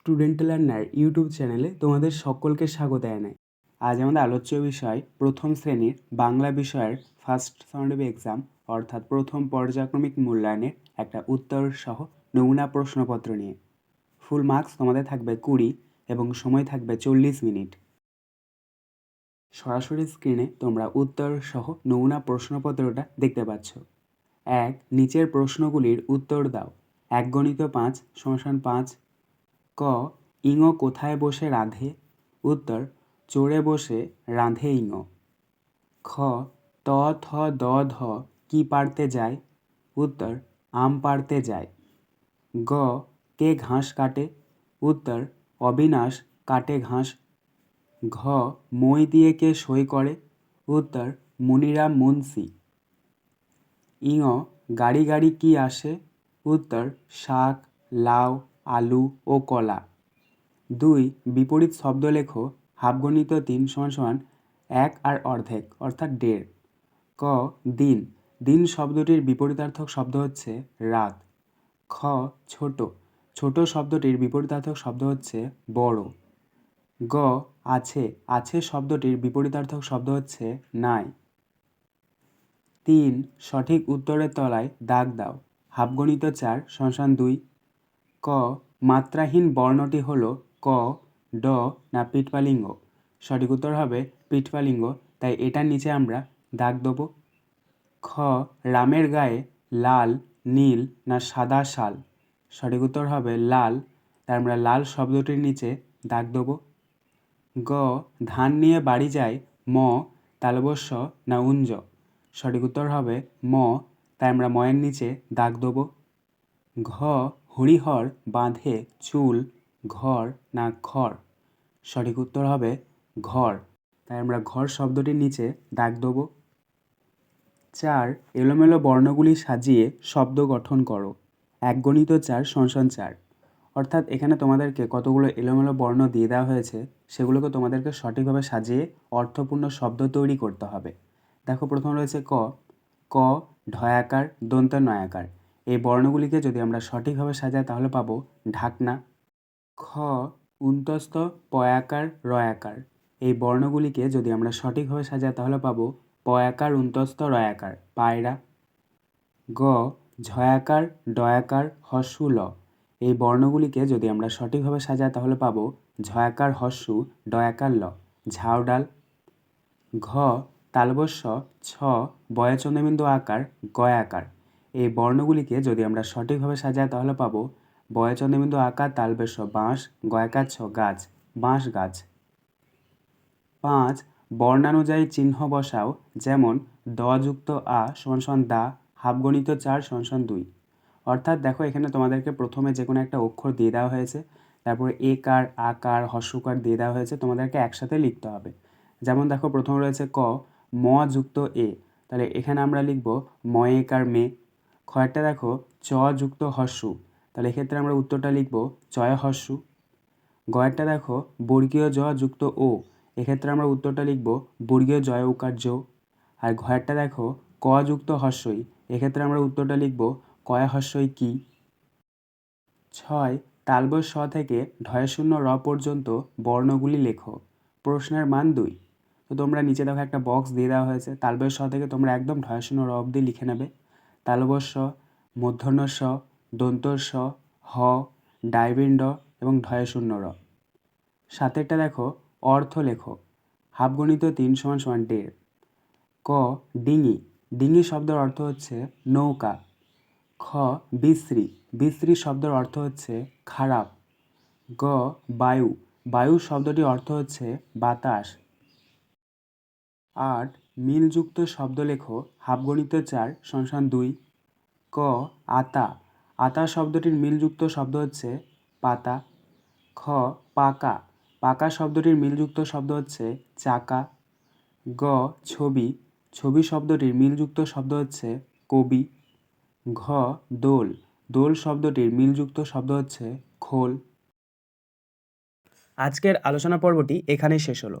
Student learner YouTube চ্যানেলে তোমাদের সকলকে স্বাগত জানাই। আজ আমাদের আলোচ্য বিষয় প্রথম শ্রেণির বাংলা বিষয়ের ফার্স্ট সাউন্ড এক্সাম অর্থাৎ প্রথম পর্যায়ক্রমিক মূল্যায়নের একটা উত্তর সহ নমুনা প্রশ্নপত্র নিয়ে। ফুল মার্কস তোমাদের থাকবে কুড়ি এবং সময় থাকবে চল্লিশ মিনিট। সরাসরি স্ক্রিনে তোমরা উত্তর সহ নমুনা প্রশ্নপত্রটা দেখতে পাচ্ছ। এক, নিচের প্রশ্নগুলির উত্তর দাও। এক গণিত পাঁচ সমান পাঁচ ক, ইঙো কোথায় বসে রাঁধে? উত্তর চড়ে বসে রাঁধে ইঙো। খ, ত, থ, দ, ধ, কি পারতে যায়? উত্তর, আম পারতে যায়। গ, কে ঘাস কাটে? উত্তর, অবিনাশ কাটে ঘাস। ঘ, মই দিয়ে কে সই করে? উত্তর মুনিরাম মুন্সি। ইঙ, গাড়ি গাড়ি কি আসে? উত্তর, শাক, লাউ আলু ও কলা। দুই, বিপরীত শব্দ লেখো হাফগণিত তিন সমান সমান এক আর অর্ধেক, অর্থাৎ দেড়। ক, দিন। দিন শব্দটির বিপরীতার্থক শব্দ হচ্ছে রাত। খ, ছোট। ছোট শব্দটির বিপরীতার্থক শব্দ হচ্ছে বড়। গ, আছে। আছে শব্দটির বিপরীতার্থক শব্দ হচ্ছে নাই। তিন, সঠিক উত্তরের তলায় দাগ দাও। হাফগণিত চার সংসান দুই। ক মাত্রাহীন বর্ণটি হল ক, ড, না পিটপালিঙ্গ সঠিক উত্তর হবে পিটপালিঙ্গ তাই এটার নিচে আমরা দাগ দেবো। খ, রামের গায়ে লাল, নীল, না সাদা শাল। সঠিক উত্তর হবে লাল, তাই আমরা লাল শব্দটির নিচে দাগ দেবো। গ, ধান নিয়ে বাড়ি যায়, ম, তালবস্য, না উঞ্জ। সঠিক উত্তর হবে ম, তাই আমরা ময়ের নিচে দাগ দেবো। ঘ হরিহর বাঁধে চুল, ঘর না ঘর সঠিক উত্তর হবে ঘর। তাই আমরা ঘর শব্দটির নিচে দাগ দেবো। চার, এলোমেলো বর্ণগুলি সাজিয়ে শব্দ গঠন করো। এক গণিত চার সংসান চার। অর্থাৎ এখানে তোমাদেরকে কতগুলো এলোমেলো বর্ণ দিয়ে দেওয়া হয়েছে, সেগুলোকে তোমাদেরকে সঠিকভাবে সাজিয়ে অর্থপূর্ণ শব্দ তৈরি করতে হবে। দেখো, প্রথম রয়েছে ক। ক, ঢয়াকার, দন্ত নয়াকার। এই বর্ণগুলিকে যদি আমরা সঠিকভাবে সাজাই, তাহলে পাবো ঢাকনা, খ উন্তস্ত পয়াকার, রয়াকার। এই বর্ণগুলিকে যদি আমরা সঠিকভাবে সাজাই, তাহলে পাবো পয়াকার উন্তস্ত রয়াকার, পায়রা। গ, ঝয়াকার, ডয়াকার, হস্যু, ল। এই বর্ণগুলিকে যদি আমরা সঠিকভাবে সাজাই, তাহলে পাবো ঝয়াকার, হস্যু, ডয়াকার, ল। ঝাউডাল ঘ, তালবস্য, ছ, বয়চন্দ্রবিন্দু আকার, গয়াকার। এই বর্ণগুলিকে যদি আমরা সঠিকভাবে সাজাই, তাহলে পাবো বয়চন্দ্রবিন্দু আকার, তালবেশ বাঁশ গয়াকার ছ গাছ, বাঁশ গাছ। পাঁচ, বর্ণানুযায়ী চিহ্ন বসাও, যেমন দ যুক্ত আ সমান দা হাফগণিত চার সমান দুই। অর্থাৎ দেখো, এখানে তোমাদেরকে প্রথমে যে কোনো একটা অক্ষর দিয়ে দেওয়া হয়েছে, তারপরে এ কার আকার, হস্যকার দিয়ে দেওয়া হয়েছে, তোমাদেরকে একসাথে লিখতে হবে। যেমন দেখো, প্রথম রয়েছে ক, ম যুক্ত এ, তাহলে এখানে আমরা লিখব ময়েকার মে খয়েরটা দেখো, চ যুক্ত হস্যু তাহলে এক্ষেত্রে আমরা উত্তরটা লিখব, চয় হস্যু গয়েরটা দেখো, বর্গীয় জ যুক্ত ও। এক্ষেত্রে আমরা উত্তরটা লিখব, বর্গীয় জয় উকার জ আর ঘয়েরটা দেখো, ক যুক্ত হস্যই এক্ষেত্রে আমরা উত্তরটা লিখব, কয় হস্যই কি? ছয় তালবস স থেকে ঢয় শূন্য র পর্যন্ত বর্ণগুলি লেখো। প্রশ্নের মান দুই। তো তোমরা নিচে দেখো একটা বক্স দিয়ে দেওয়া হয়েছে তালবস স থেকে তোমরা একদম ঢয় শূন্য র অবধি লিখে নেবে। তালবস স মূর্ধন্য স দন্তর স হ ডাইবিন্ড এবং শূন্য র সাতেরটা দেখো, অর্থ লেখো। হাফগণিত তিন সমান সমান দেড়। ক, ডিঙি। ডিঙি শব্দের অর্থ হচ্ছে নৌকা। খ, বিশ্রী। বিশ্রী শব্দের অর্থ হচ্ছে খারাপ। গ, বায়ু। বায়ু শব্দটির অর্থ হচ্ছে বাতাস। আট মিলযুক্ত শব্দ লেখো হাফগণিত চার, সংসান দুই, ক, আতা। আতা শব্দটির মিলযুক্ত শব্দ হচ্ছে পাতা। খ, পাকা। পাকা শব্দটির মিলযুক্ত শব্দ হচ্ছে চাকা। গ, ছবি। ছবি শব্দটির মিলযুক্ত শব্দ হচ্ছে কবি। ঘ, দোল। দোল শব্দটির মিলযুক্ত শব্দ হচ্ছে খোল। আজকের আলোচনা পর্বটি এখানেই শেষ হলো।